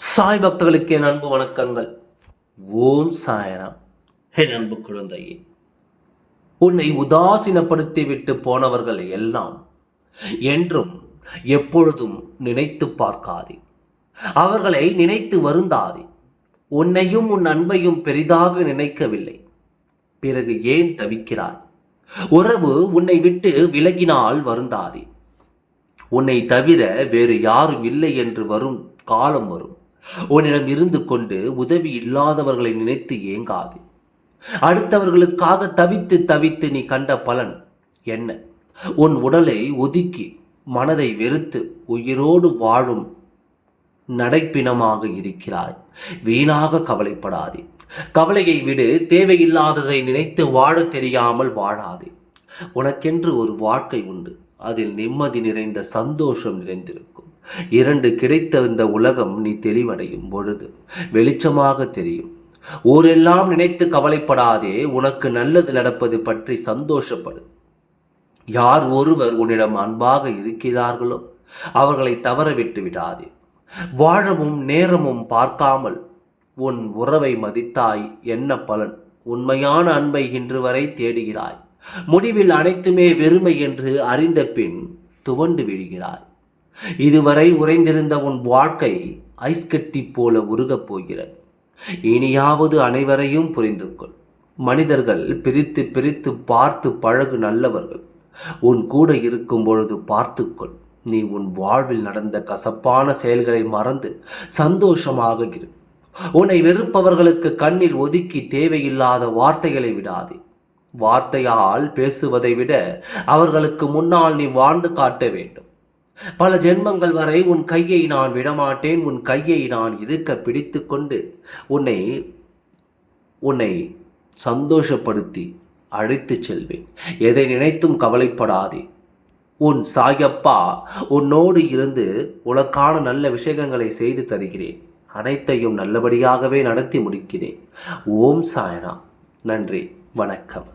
சாய் பக்தர்களுக்கு என் அன்பு வணக்கங்கள். ஓம் சாயராம். என் அன்பு குழந்தையே உன்னை உதாசீனப்படுத்தி விட்டு போனவர்கள் எல்லாம் என்றும் எப்பொழுதும் நினைத்து பார்க்காதே. அவர்களை நினைத்து வருந்தாதே. உன்னையும் உன் அன்பையும் பெரிதாக நினைக்கவில்லை. பிறகு ஏன் தவிக்கிறாய்? உறவு உன்னை விட்டு விலகினால் வருந்தாதே. உன்னை தவிர வேறு யாரும் இல்லை என்று வரும் காலம் வரும். உன்னிடம் இருந்து கொண்டு உதவி இல்லாதவர்களை நினைத்து ஏங்காது. அடுத்தவர்களுக்காக தவித்து தவித்து நீ கண்ட பலன் என்ன? உன் உடலை ஒதுக்கி மனதை வெறுத்து உயிரோடு வாழும் நடைப்பிணமாக இருக்கிறாய். வீணாக கவலைப்படாதே. கவலையை விடு தேவையில்லாததை நினைத்து வாழ தெரியாமல் வாழாதே. உனக்கென்று ஒரு வாழ்க்கை உண்டு. அதில் நிம்மதி நிறைந்த சந்தோஷம் நிறைந்திருக்கும். இரண்டு கிடைத்த இந்த உலகம் நீ தெளிவடையும் பொழுது. வெளிச்சமாக தெரியும். ஊரெல்லாம் நினைத்து கவலைப்படாதே உனக்கு நல்லது நடப்பது பற்றி சந்தோஷப்படு. யார் ஒருவர் உன்னிடம் அன்பாக இருக்கிறார்களோ அவர்களை தவற விட்டு விடாதே. வாழவும் நேரமும் பார்க்காமல் உன் உறவை மதித்தாய் என்ன பலன்? உண்மையான அன்பை இன்று வரை தேடுகிறாய். முடிவில் அனைத்துமே வெறுமை என்று அறிந்த பின் துவண்டு விழுகிறாய் இதுவரை உறைந்திருந்த உன் வாழ்க்கை ஐஸ் கட்டி போல உருகப் போகிறது. இனியாவது அனைவரையும் புரிந்து கொள் மனிதர்கள் பிரித்து பிரித்து பார்த்து பழகு நல்லவர்கள். உன் கூட இருக்கும் பொழுது பார்த்துக்கொள். நீ உன் வாழ்வில் நடந்த கசப்பான செயல்களை மறந்து சந்தோஷமாக இரு. உன்னை வெறுப்பவர்களுக்கு கண்ணில் ஒதுக்கி தேவையில்லாத வார்த்தைகளை விடாதே. வார்த்தையால் பேசுவதை விட அவர்களுக்கு முன்னால் நீ வாழ்ந்து காட்ட வேண்டும். பல ஜென்மங்கள் வரை உன் கையை நான் விடமாட்டேன் உன் கையை நான் இருக்க பிடித்து கொண்டு உன்னை உன்னை சந்தோஷப்படுத்தி அழைத்து செல்வேன். எதை நினைத்தும் கவலைப்படாதே. உன் சாயப்பா உன்னோடு இருந்து உனக்கான நல்ல விஷயங்களை செய்து தருகிறேன். அனைத்தையும் நல்லபடியாகவே நடத்தி முடிக்கிறேன். ஓம் சாயனா நன்றி. வணக்கம்.